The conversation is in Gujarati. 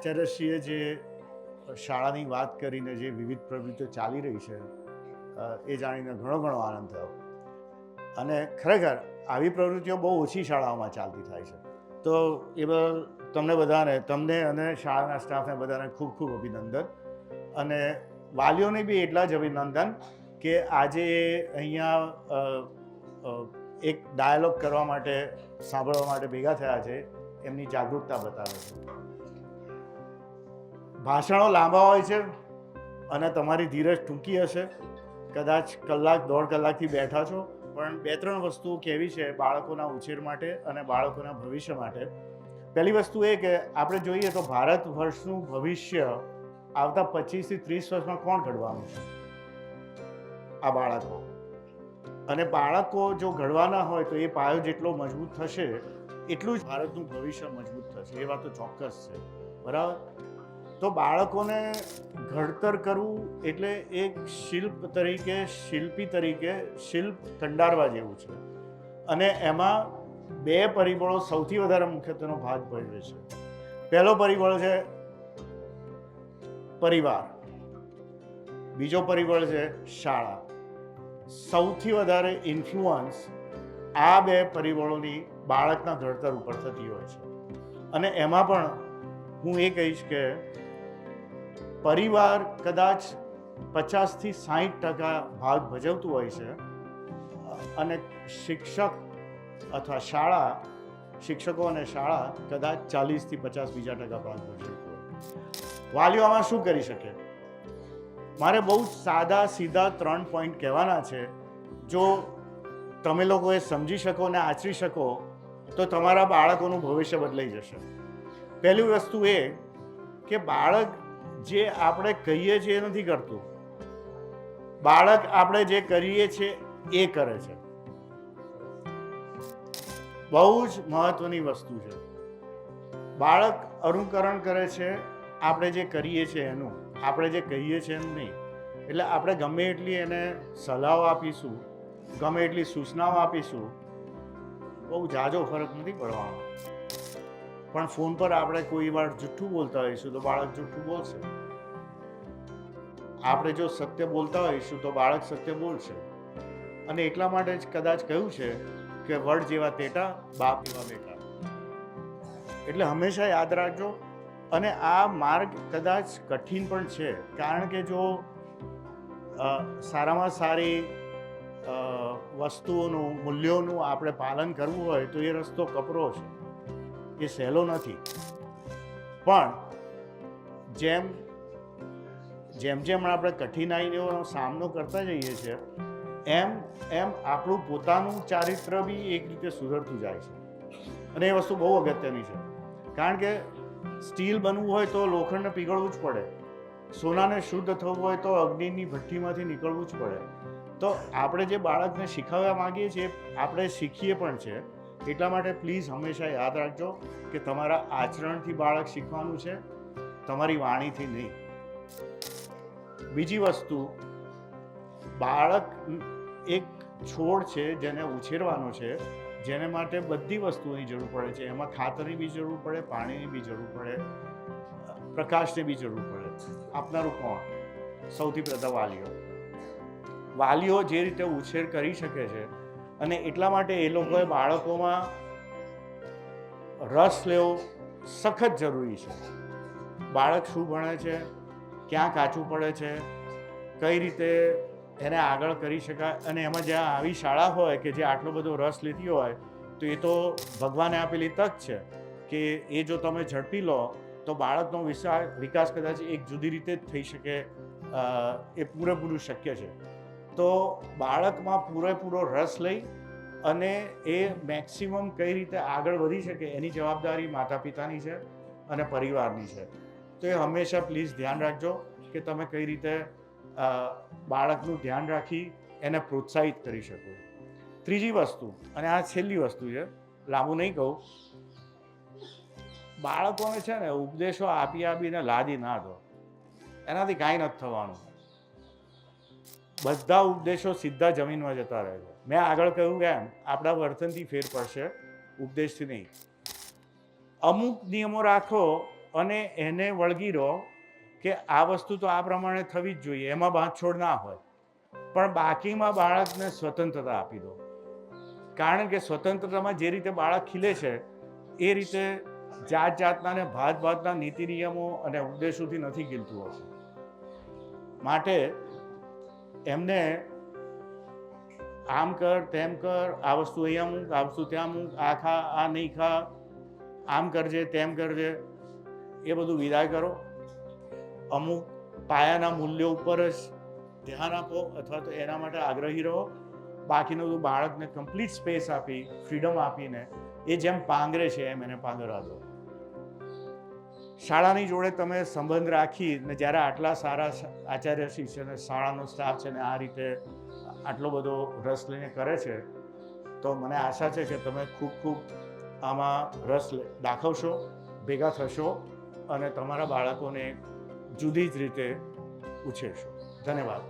આચાર્યશ્રીએ જે શાળાની વાત કરીને જે વિવિધ પ્રવૃત્તિઓ ચાલી રહી છે એ જાણીને ઘણો ઘણો આનંદ થયો. અને ખરેખર આવી પ્રવૃત્તિઓ બહુ ઓછી શાળાઓમાં ચાલતી થાય છે. તો એ તમને બધાને, તમને અને શાળાના સ્ટાફને બધાને ખૂબ ખૂબ અભિનંદન. અને વાલીઓને બી એટલા જ અભિનંદન કે આજે અહીંયા એક ડાયલોગ કરવા માટે, સાંભળવા માટે ભેગા થયા છે, એમની જાગૃતતા બતાવે છે. ભાષણો લાંબા હોય છે અને તમારી ધીરજ ટૂંકી હશે. કદાચ કલાક, દોઢ કલાકથી બેઠા છો. પણ બે, ત્રણ વસ્તુઓ કેવી છે બાળકોના ઉછેર માટે અને બાળકોના ભવિષ્ય માટે? પહેલી વસ્તુ એ કે આપણે જોઈએ તો ભારત વર્ષનું ભવિષ્ય આવતા પચીસથી ત્રીસ વર્ષમાં કોણ ઘડવાનું છે? આ બાળકો. અને બાળકો જો ઘડવાના હોય તો એ પાયો જેટલો મજબૂત થશે, એટલું જ ભારતનું ભવિષ્ય મજબૂત થશે. એ વાત તો ચોક્કસ છે. બરાબર? તો બાળકોને ઘડતર કરવું એટલે એક શિલ્પ તરીકે, શિલ્પી તરીકે શિલ્પ કંડારવા જેવું છે. અને એમાં બે પરિબળો સૌથી વધારે મુખ્યત્વનો ભાગ ભજવે છે. પહેલો પરિબળ છે પરિવાર. બીજો પરિબળ છે શાળા. સૌથી વધારે ઇન્ફ્લુઅન્સ આ બે પરિબળોની બાળકના ઘડતર ઉપર થતી હોય છે. અને એમાં પણ હું એ કહીશ કે પરિવાર કદાચ પચાસથી સાહીઠ ટકા ભાગ ભજવતું હોય છે. અને શિક્ષક અથવા શાળા, શિક્ષકો અને શાળા કદાચ ચાલીસથી પચાસ બીજા ટકા ભાગ ભજવતું હોય. વાલીઓ આમાં શું કરી શકે? મારે બહુ સાદા, સીધા ત્રણ પોઈન્ટ કહેવાના છે. જો તમે લોકો એ સમજી શકો અને આચરી શકો, તો તમારા બાળકોનું ભવિષ્ય બદલાઈ જશે. પહેલી વસ્તુ એ કે બાળક જે આપણે કહીએ છીએ એ નથી કરતું. બાળક આપણે જે કરીએ છીએ એ કરે છે. બહુ જ મહત્વની વસ્તુ છે. બાળક અનુકરણ કરે છે આપણે જે કરીએ છીએ એનું. આપણે જે કહીએ છીએ એનું નહીં. એટલે આપણે ગમે એટલી એને સલાહો આપીશું, ગમે એટલી સૂચનાઓ આપીશું, બહુ જાજો ફરક નથી પડવાનો. પણ ફોન પર આપણે કોઈ વાર જુઠ્ઠું બોલતા હોઈશું તો બાળક જુઠ્ઠું બોલશે. આપણે જો સત્ય બોલતા હોઈશું તો બાળક સત્ય બોલશે. અને એટલા માટે જ કદાચ કહ્યું છે કે વડ જેવા તેટા, બાપ જેવા બેટા. એટલે હંમેશા યાદ રાખજો. અને આ માર્ગ કદાચ કઠિન પણ છે. કારણ કે જો સારામાં સારી વસ્તુઓનું, મૂલ્યોનું આપણે પાલન કરવું હોય તો એ રસ્તો કપરો છે. એ સહેલો નથી. પણ જેમ જેમ જેમ આપણે કઠિનાઈઓનો સામનો કરતા જઈએ છીએ, એમ એમ આપણું પોતાનું ચારિત્ર બી એક રીતે સુધરતું જાય છે. અને એ વસ્તુ બહુ અગત્યની છે. કારણ કે સ્ટીલ બનવું હોય તો લોખંડને પીગળવું જ પડે. સોનાને શુદ્ધ થવું હોય તો અગ્નિની ભઠ્ઠીમાંથી નીકળવું જ પડે. તો આપણે જે બાળકને શીખવવા માંગીએ છીએ, આપણે શીખીએ પણ છે એટલા માટે પ્લીઝ હંમેશા યાદ રાખજો કે તમારા આચરણથી બાળક શીખવાનું છે, તમારી વાણીથી નહીં. બીજી વસ્તુ, બાળક એક છોડ છે જેને ઉછેરવાનો છે, જેને માટે બધી વસ્તુઓની જરૂર પડે છે. એમાં ખાતરની બી જરૂર પડે, પાણીની બી જરૂર પડે, પ્રકાશની બી જરૂર પડે. આપનારું કોણ? સૌથી પ્રથમ વાલીઓ. વાલીઓ જે રીતે ઉછેર કરી શકે છે અને એટલા માટે એ લોકોએ બાળકોમાં રસ લેવો સખત જરૂરી છે. બાળક શું ભણે છે? ક્યાં કાચું પડે છે? કઈ રીતે એને આગળ કરી શકાય? અને એમાં જ્યાં આવી શાળા હોય કે જે આટલો બધો રસ લીધી હોય, તો એ તો ભગવાને આપેલી તક છે કે એ જો તમે ઝડપી લો, તો બાળકનો વિશા, વિકાસ કદાચ એક જુદી રીતે જ થઈ શકે એ પૂરેપૂરું શક્ય છે. તો બાળકમાં પૂરેપૂરો રસ લઈ અને એ મેક્સિમમ કઈ રીતે આગળ વધી શકે એની જવાબદારી માતા પિતાની છે અને પરિવારની છે. તો એ હંમેશા પ્લીઝ ધ્યાન રાખજો કે તમે કઈ રીતે બાળકનું ધ્યાન રાખી એને પ્રોત્સાહિત કરી શકો. ત્રીજી વસ્તુ, અને આ છેલ્લી વસ્તુ છે, લાંબુ નહીં કહું. બાળકોને છે ને ઉપદેશો આપી આપીને લાદી ના દો. એનાથી કાંઈ નથી થવાનું. બધા ઉપદેશો સીધા જમીનમાં જતા રહે છે. મેં આગળ કહ્યું કે એમ, આપણા વર્તનથી ફેર પડશે, ઉપદેશથી નહીં. અમુક નિયમો રાખો અને એને વળગી રહો કે આ વસ્તુ તો આ પ્રમાણે થવી જ જોઈએ, એમાં બાંધછોડ ના હોય. પણ બાકીમાં બાળકને સ્વતંત્રતા આપી દો. કારણ કે સ્વતંત્રતામાં જે રીતે બાળક ખીલે છે, એ રીતે જાત જાતના ને ભાત ભાતના નીતિ નિયમો અને ઉપદેશોથી નથી ખીલતું હોતું. માટે એમને આમ કર, તેમ કર, આ વસ્તુ અહીંયા મૂક આ વસ્તુ ત્યાં મૂક આ ખા, આ નહીં ખા, આમ કરજે, તેમ કરજે, એ બધું વિદાય કરો. અમુક પાયાના મૂલ્યો ઉપર જ ધ્યાન આપો અથવા તો એના માટે આગ્રહી રહો. બાકીનું બધું બાળકને કમ્પ્લીટ સ્પેસ આપી ફ્રીડમ આપીને, એ જેમ પાંગરે છે એમ એને પાંગરવા દો. શાળાની જોડે તમે સંબંધ રાખી ને જ્યારે આટલા સારા આચાર્ય છે ને શાળાનો સ્ટાફ છે ને આ રીતે આટલો બધો રસ લઈને કરે છે, તો મને આશા છે કે તમે ખૂબ ખૂબ આમાં રસ દાખવશો, ભેગા થશો અને તમારા બાળકોને જુદી જ રીતે ઉછેરશો. ધન્યવાદ.